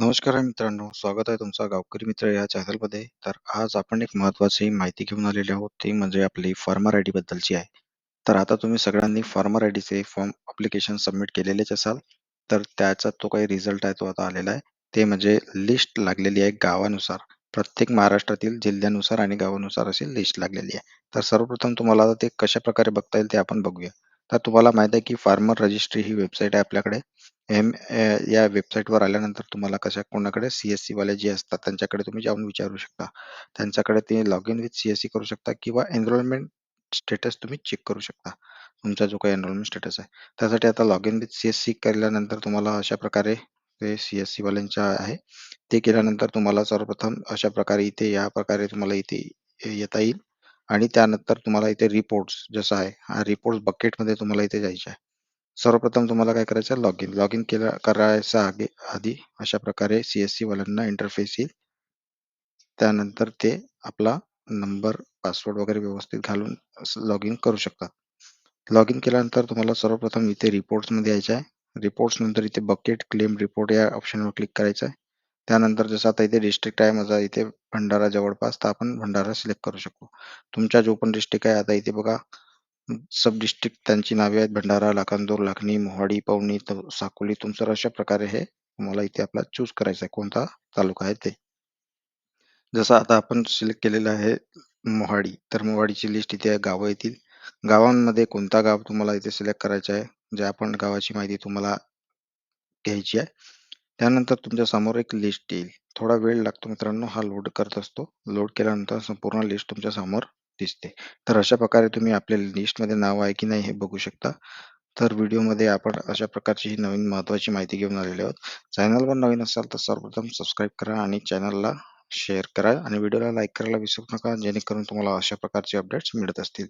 नमस्कार मित्रांनो, स्वागत आहे तुमचा गावकरी मित्र या चॅनलमध्ये. तर आज आपण एक महत्त्वाची माहिती घेऊन आलेली आहोत, ती म्हणजे आपली फार्मर आय बद्दलची आहे. तर आता तुम्ही सगळ्यांनी फार्मर आय डीचे फॉर्म अप्लिकेशन सबमिट केलेलेच असाल. तर त्याचा तो काही रिझल्ट आहे तो आता आलेला आहे. ते म्हणजे लिस्ट लागलेली आहे गावानुसार. प्रत्येक महाराष्ट्रातील जिल्ह्यानुसार आणि गावानुसार अशी लिस्ट लागलेली आहे. तर सर्वप्रथम तुम्हाला आता ते कशाप्रकारे बघता येईल ते आपण बघूया. तर तुम्हाला माहीत आहे की फार्मर रजिस्ट्री ही वेबसाईट आहे आपल्याकडे. एम या वेबसाईटवर आल्यानंतर तुम्हाला कशा कोणाकडे सी एस सीवाले जे असतात त्यांच्याकडे तुम्ही जाऊन विचारू शकता. त्यांच्याकडे ते लॉग इन विथ सी-एस-सी करू शकता किंवा एनरोलमेंट स्टेटस तुम्ही चेक करू शकता. तुमचा जो काही एनरोलमेंट स्टेटस आहे. त्यासाठी आता लॉग इन विथ सी-एस-सी केल्यानंतर तुम्हाला अशा प्रकारे ते सी-एस-सी वाल्यांच्या आहे. ते केल्यानंतर तुम्हाला सर्वप्रथम अशा प्रकारे इथे या प्रकारे तुम्हाला इथे येता येईल आणि त्यानंतर तुम्हाला इथे रिपोर्ट्स जसं आहे, हा रिपोर्ट्स बकेटमध्ये तुम्हाला इथे जायचं आहे. सर्वप्रथम तुम्हाला काय करायचं आहे लॉग इन. लॉग इन केलं करायचं आधी आधी अशा प्रकारे सी-एस-सी वाल्यांना इंटरफेस येईल. त्यानंतर ते आपला नंबर, पासवर्ड वगैरे व्यवस्थित घालून लॉग इन करू शकतात. लॉग इन केल्यानंतर तुम्हाला सर्वप्रथम इथे रिपोर्ट्समध्ये यायचं आहे. रिपोर्ट्स नंतर इथे बकेट क्लेम रिपोर्ट या ऑप्शनवर क्लिक करायचं आहे. त्यानंतर जसं आता इथे डिस्ट्रिक्ट आहे माझा इथे भंडारा जवळपास तर आपण भंडारा सिलेक्ट करू शकतो. तुमच्या जो पण डिस्ट्रिक्ट आहे आता इथे बघा सब डिस्ट्रिक्ट त्यांची नावे आहेत भंडारा, लाखांदूर, लाखणी मोहाडी, पवनी, साकोली तुमचं अशा प्रकारे हे तुम्हाला इथे आपला चूज करायचा आहे कोणता तालुका आहे ते. जसं आता आपण सिलेक्ट केलेलं आहे मोहाडी, तर मोहाडीची लिस्ट इथे गावं येतील. गावांमध्ये कोणता गाव तुम्हाला इथे सिलेक्ट करायचा आहे, जे आपण गावाची माहिती तुम्हाला घ्यायची आहे. त्यानंतर तुमच्यासमोर एक लिस्ट येईल. थोडा वेळ लागतो मित्रांनो, हा लोड करत असतो. लोड केल्यानंतर संपूर्ण लिस्ट तुमच्यासमोर दिसते. तर अशा प्रकारे तुम्ही आपल्या लिस्टमध्ये नाव आहे की नाही हे बघू शकता. तर व्हिडिओमध्ये आपण अशा प्रकारची ही नवीन महत्त्वाची माहिती घेऊन आलेलो आहोत. चॅनलवर नवीन असाल तर सर्वप्रथम सबस्क्राईब करा आणि चॅनलला शेअर करा आणि व्हिडिओला लाईक करायला विसरू नका जेणेकरून तुम्हाला अशा प्रकारचे अपडेट्स मिळत असतील.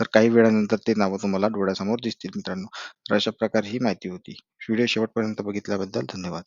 तर काही वेळानंतर ते नावं तुम्हाला डोळ्यासमोर दिसतील मित्रांनो. तर अशा प्रकारे ही माहिती होती. व्हिडिओ शेवटपर्यंत बघितल्याबद्दल धन्यवाद.